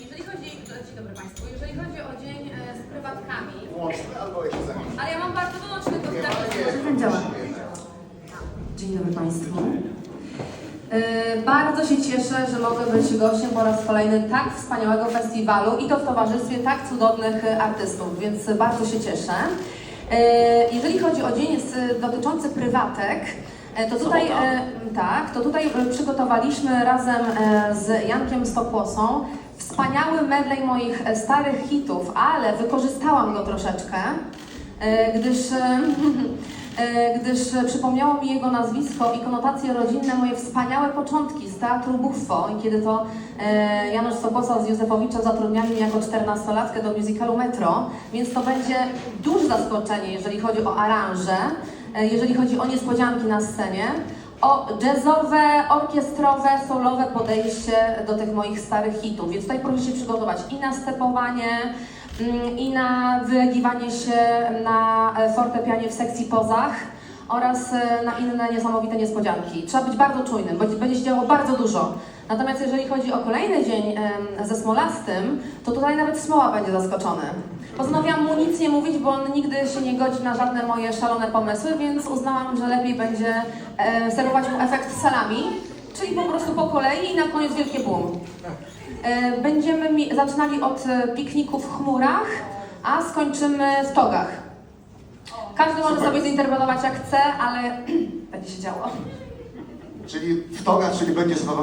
jeżeli chodzi, dzień dobry Państwu, jeżeli chodzi o dzień e, z prywatkami, Włączmy albo jeszcze zamienimy. ale ja mam bardzo nie, Działa. Dzień dobry Państwu. Yy, Bardzo się cieszę, że mogę być gościem po raz kolejny tak wspaniałego festiwalu i to w towarzystwie tak cudownych e, artystów, więc bardzo się cieszę. Yy, Jeżeli chodzi o dzień z- dotyczący prywatek, e, to tutaj, e, tak, to tutaj e, przygotowaliśmy razem e, z Jankiem Stokłosą wspaniały medley moich e, starych hitów, ale wykorzystałam go troszeczkę, e, gdyż e, gdyż przypomniało mi jego nazwisko i konotacje rodzinne, moje wspaniałe początki z teatru Buffo, kiedy to Janusz Sokosa z Józefowiczem zatrudniali mnie jako 14-latkę do musicalu Metro, więc to będzie duże zaskoczenie, jeżeli chodzi o aranże, jeżeli chodzi o niespodzianki na scenie, o jazzowe, orkiestrowe, solowe podejście do tych moich starych hitów, więc tutaj proszę się przygotować i na stepowanie, Mm, i na wylegiwanie się na e, fortepianie w sekcji pozach oraz e, na inne niesamowite niespodzianki. Trzeba być bardzo czujnym, bo będzie się działo bardzo dużo. Natomiast jeżeli chodzi o kolejny dzień ze Smolastym, to tutaj nawet Smoła będzie zaskoczony. Postanowiłam mu nic nie mówić, bo on nigdy się nie godzi na żadne moje szalone pomysły, więc uznałam, że lepiej będzie e, serwować mu efekt salami, czyli po prostu po kolei i na koniec wielkie boom. E, Będziemy mi, zaczynali od pikniku w chmurach, a skończymy w togach. Każdy może Super. sobie zinterpretować jak chce, ale będzie się działo. Czyli w togach, czyli będzie zabawa